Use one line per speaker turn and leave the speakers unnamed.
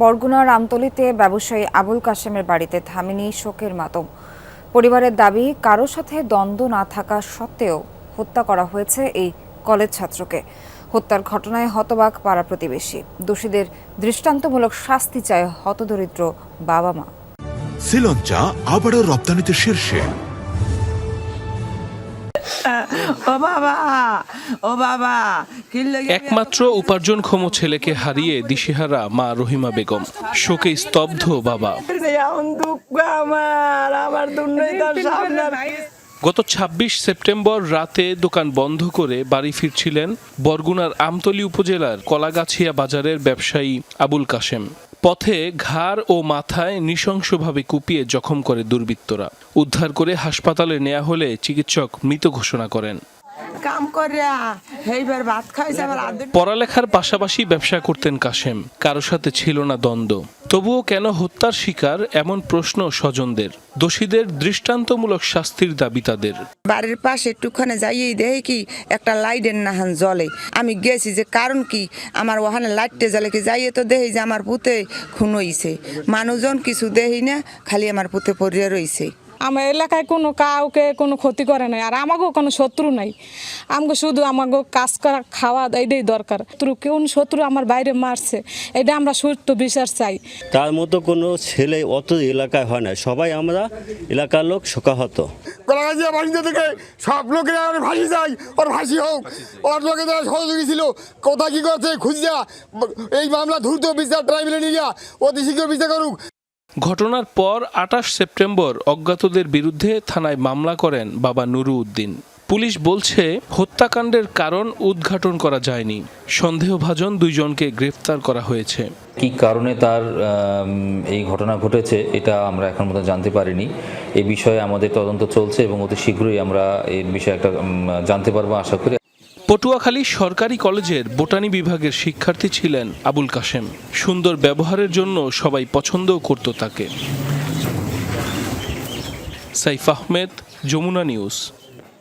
বরগুনার আমতলিতে ব্যবসায়ী আবুল কাশেমের বাড়িতে থামেনি শোকের মাতম। পরিবারের দাবি কারও সাথে দ্বন্দ্ব না থাকা সত্ত্বেও হত্যা করা হয়েছে এই কলেজ ছাত্রকে। হত্যার ঘটনায় হতবাক পাড়া প্রতিবেশী। দোষীদের দৃষ্টান্তমূলক শাস্তি চায় হতদরিদ্র বাবা মা।
শ্রীলঞ্চা আবারও রপ্তানিতে শীর্ষে।
ও বাবা ও বাবা
একমাত্র উপার্জনক্ষম ছেলেকে হারিয়ে দিশেহারা মা রহিমা বেগম। শোকে স্তব্ধ বাবা।
আমার আমার
গত ২৬ সেপ্টেম্বর রাতে দোকান বন্ধ করে বাড়ি ফিরছিলেন বরগুনার আমতলী উপজেলার কলাগাছিয়া বাজারের ব্যবসায়ী আবুল কাশেম। পথে ঘাড় ও মাথায় নৃশংসভাবে কুপিয়ে জখম করে দুর্বৃত্তরা। উদ্ধার করে হাসপাতালে নেওয়া হলে চিকিৎসক মৃত ঘোষণা করেন।
কাম করিয়া এইবার ভাত খাইছে
পড়ালেখার পাশাপাশি ব্যবসা করতেন কাশেম। কারও সাথে ছিল না দ্বন্দ্ব। তবুও কেন হত্যার শিকার এমন প্রশ্ন স্বজনদের? দোষীদের দৃষ্টান্তমূলক শাস্তির দাবি তাদের।
বাড়ির পাশে একটুখানে যাইয়েই দেখি কি একটা লাইটের নাহান জলে আমি গেছি যে কারণ কি আমার ওখানে লাইটতে জ্বলে কি যাইয়ে তো দেখি যে আমার পুতে খুন হইছে। মানুষজন কিছু দেহি না খালি আমার পুতে পড়িয়ে রইছে।
আমার এলাকায় কোনো কাউকে কোনো ক্ষতি করে নাই আর আমাকেও কোনো শত্রু নাই। আমাকে শুধু আমাকে কাজ করা খাওয়া এটাই দরকার। শত্রু কোন শত্রু আমার বাইরে মারছে এটা আমরা সুস্থ বিচার চাই।
তার মতো কোনো ছেলে অত এলাকায় হয় না সবাই আমরা এলাকার লোক শোকাহত।
কলাগাছিয়া বাসিন্দা থেকে সব লোকেরা ওর ফাঁসি চাই ওর ফাঁসি হোক। ওর লোকে যারা সহযোগী ছিল কোথায় কি করছে খুঁজিয়া এই মামলা দ্রুত বিচার ট্রাইব্যুনালে নিয়ে অতি শীঘ্র বিচার করুক।
ঘটনার পর আঠাশ সেপ্টেম্বর অজ্ঞাতদের বিরুদ্ধে থানায় মামলা করেন বাবা নুরু উদ্দিন পুলিশ বলছে, হত্যাকাণ্ডের কারণ উদ্ঘাটন করা যায়নি। সন্দেহভাজন দুইজনকে গ্রেফতার করা হয়েছে।
কি কারণে তার এই ঘটনা ঘটেছে, এটা আমরা এখন মতো জানতে পারিনি। এ বিষয়ে আমাদের তদন্ত চলছে এবং অতি শীঘ্রই আমরা এই বিষয়ে একটা জানতে পারব, আশা করি।
পটুয়াখালী সরকারি কলেজের বোটানি বিভাগের শিক্ষার্থী ছিলেন আবুল কাশেম। সুন্দর ব্যবহারের জন্য সবাই পছন্দও করত তাকে। সাইফ আহমেদ, যমুনা নিউজ।